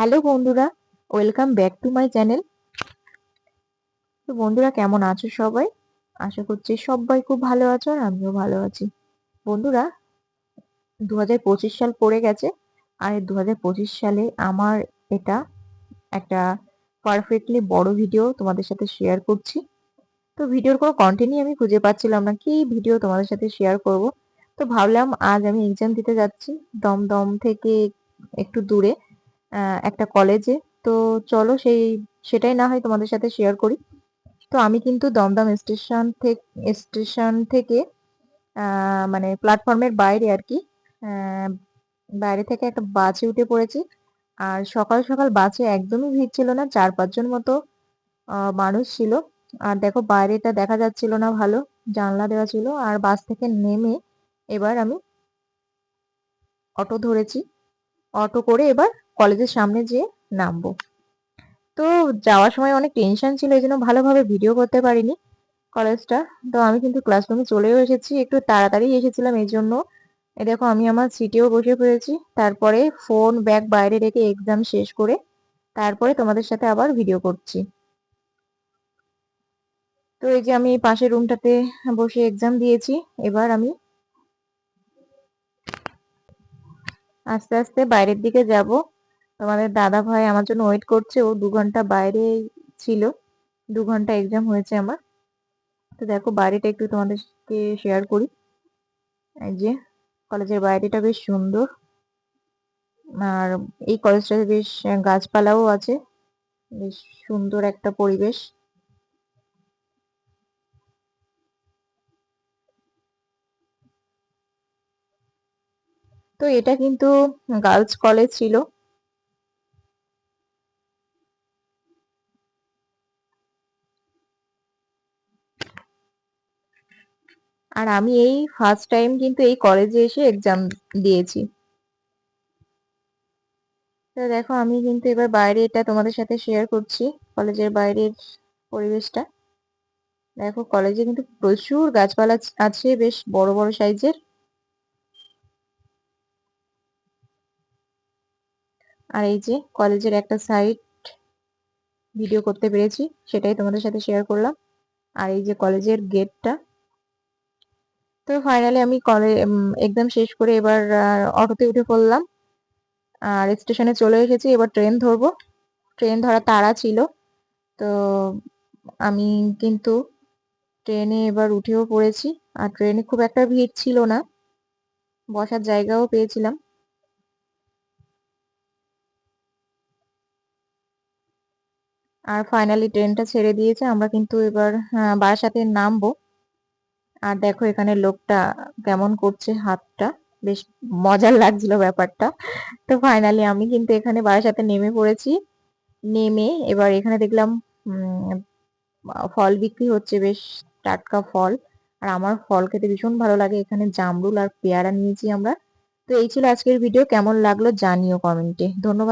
Hello বন্ধুরা, welcome back to my channel. তো বন্ধুরা, কেমন আছো সবাই? আশা করছি সবাই খুব ভালো আছো আর আমিও ভালো আছি। বন্ধুরা দু হাজার পঁচিশ সাল পড়ে গেছে আর দু হাজার পঁচিশ সালে আমার এটা একটা পারফেক্টলি বড় ভিডিও তোমাদের সাথে শেয়ার করছি। তো ভিডিওর কোনো কন্টেন্টই আমি খুঁজে পাচ্ছিলাম না, কি ভিডিও তোমাদের সাথে শেয়ার করব? তো ভাবলাম আজ আমি এক্সাম দিতে যাচ্ছি, দমদম থেকে একটু দূরে। একটা কলেজে তো চলো সেই, সেটাই না হয় তোমাদের সাথে শেয়ার করি। তো আমি কিন্তু দমদম স্টেশন থেকে স্টেশন থেকে মানে প্ল্যাটফর্মের বাইরে আর কি বাইরে থেকে একটা বাসে উঠে পড়েছি। আর সকাল সকাল বাসে একদমই ভিড় ছিল না, চার পাঁচজন মতো মানুষ ছিল। আর দেখো বাইরেটা দেখা যাচ্ছিল না ভালো, জানলা দেওয়া ছিল। আর বাস থেকে নেমে এবার আমি অটো ধরেছি। অটো করে এবার কলেজের সামনে যেয়ে নামবো। তো যাওয়ার সময় অনেক টেনশন ছিল, এই জন্য ভালোভাবে ভিডিও করতে পারিনি কলেজটা। তো আমি কিন্তু ক্লাসরুমে চলেও এসেছি, একটু তাড়াতাড়ি এসেছিলাম এই জন্য। দেখো, আমি আমার সিটেও বসে পড়েছি। তারপরে ফোন ব্যাগ বাইরে রেখে এক্সাম শেষ করে তারপরে তোমাদের সাথে আবার ভিডিও করছি। তো এই যে আমি পাশের রুমটাতে বসে এক্সাম দিয়েছি, এবার আমি আস্তে আস্তে বাইরের দিকে যাব। তোমাদের দাদা ভাই আমার জন্য ওয়েট করছে। ও দু ঘণ্টা বাইরে ছিল। দু ঘণ্টা এক্সাম হয়েছে আমার। তো দেখো বাইরেটা একটু তোমাদেরকে শেয়ার করি। এই যে কলেজের বাইরেটা বেশ সুন্দর। আর এই কলেজটাতে বেশ গাছপালাও আছে। বেশ সুন্দর একটা পরিবেশ। তো এটা কিন্তু গার্লস কলেজ ছিল। আর আমি এই ফার্স্ট টাইম কিন্তু এই কলেজে এসে এক্সাম দিয়েছি। তো দেখো, আমি কিন্তু এবার বাইরে এটা তোমাদের সাথে শেয়ার করছি কলেজের বাইরের পরিবেশটা। দেখো কলেজে কিন্তু প্রচুর গাছপালা আছে, বেশ বড় বড় সাইজের আর এই যে কলেজের একটা সাইড ভিডিও করতে পেরেছি, সেটাই তোমাদের সাথে শেয়ার করলাম। আর এই যে কলেজের গেটটা তো ফাইনালি আমি কলেজ এক্সাম শেষ করে এবার অটোতে উঠে পড়লাম। আর স্টেশনে চলে এসেছি, এবার ট্রেন ধরবো। ট্রেন ধরা তাড়া ছিল। তো আমি কিন্তু ট্রেনে এবার উঠেও পড়েছি। আর ট্রেনে খুব একটা ভিড় ছিল না। বসার জায়গাও পেয়েছিলাম। আর ফাইনালি ট্রেনটা ছেড়ে দিয়েছে। আমরা কিন্তু এবার বারাসাতে নামবো। আর দেখো এখানে লোকটা কেমন করছে হাতটা, বেশ মজার লাগছিল ব্যাপারটা। তো ফাইনালি আমি কিন্তু এখানে বারাসাতে নেমে পড়েছি। নেমে এবার এখানে দেখলাম ফল বিক্রি হচ্ছে, বেশ টাটকা ফল। আর আমার ফল খেতে ভীষণ ভালো লাগে। এখানে জামরুল আর পেয়ারা নিয়েছি আমরা। তো এই ছিল আজকের ভিডিও কেমন লাগল জানিও কমেন্টে। ধন্যবাদ।